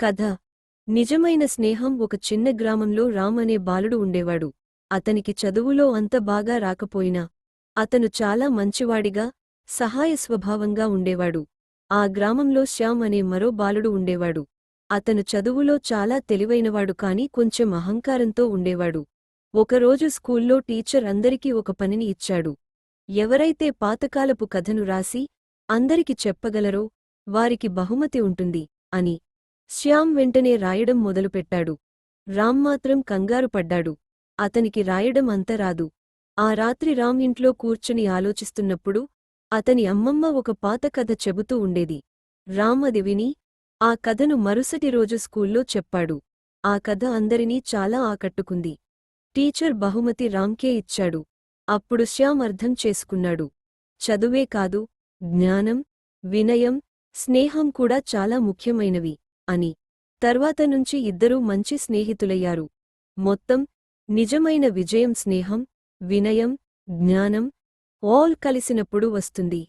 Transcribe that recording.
కథ. నిజమైన స్నేహం ఒక చిన్న గ్రామంలో రామ్ అనే బాలుడు ఉండేవాడు. అతనికి చదువులో అంత బాగా రాకపోయినా అతను చాలా మంచివాడిగా సహాయ స్వభావంగా ఉండేవాడు. ఆ గ్రామంలో శ్యామ్ అనే మరో బాలుడు ఉండేవాడు. అతను చదువులో చాలా తెలివైనవాడు కాని కొంచెం అహంకారంతో ఉండేవాడు. ఒకరోజు స్కూల్లో టీచర్ అందరికీ ఒక పనిని ఇచ్చాడు. ఎవరైతే పాతకాలపు కథను రాసి అందరికి చెప్పగలరో వారికి బహుమతి ఉంటుంది అని శ్యామ్ వెంటనే రాయడం మొదలుపెట్టాడు. రామ్ మాత్రం కంగారు పడ్డాడు. అతనికి రాయడం అంత రాదు. ఆ రాత్రి రామ్ ఇంట్లో కూర్చుని ఆలోచిస్తున్నప్పుడు అతని అమ్మమ్మ ఒక పాత కథ చెబుతూ ఉండేది. రామ్ అది విని ఆ కథను మరుసటి రోజు స్కూల్లో చెప్పాడు. ఆ కథ అందరినీ చాలా ఆకట్టుకుంది. టీచర్ బహుమతి రామ్కే ఇచ్చాడు. అప్పుడు శ్యామ్ అర్థం చేసుకున్నాడు. చదువే కాదు జ్ఞానం వినయం స్నేహం కూడా చాలా ముఖ్యమైనవి. అని. తర్వాత నుంచి ఇద్దరూ మంచి స్నేహితులయ్యారు. మొత్తం నిజమైన విజయం స్నేహం వినయం జ్ఞానం ఆల్ కలిసినప్పుడు వస్తుంది.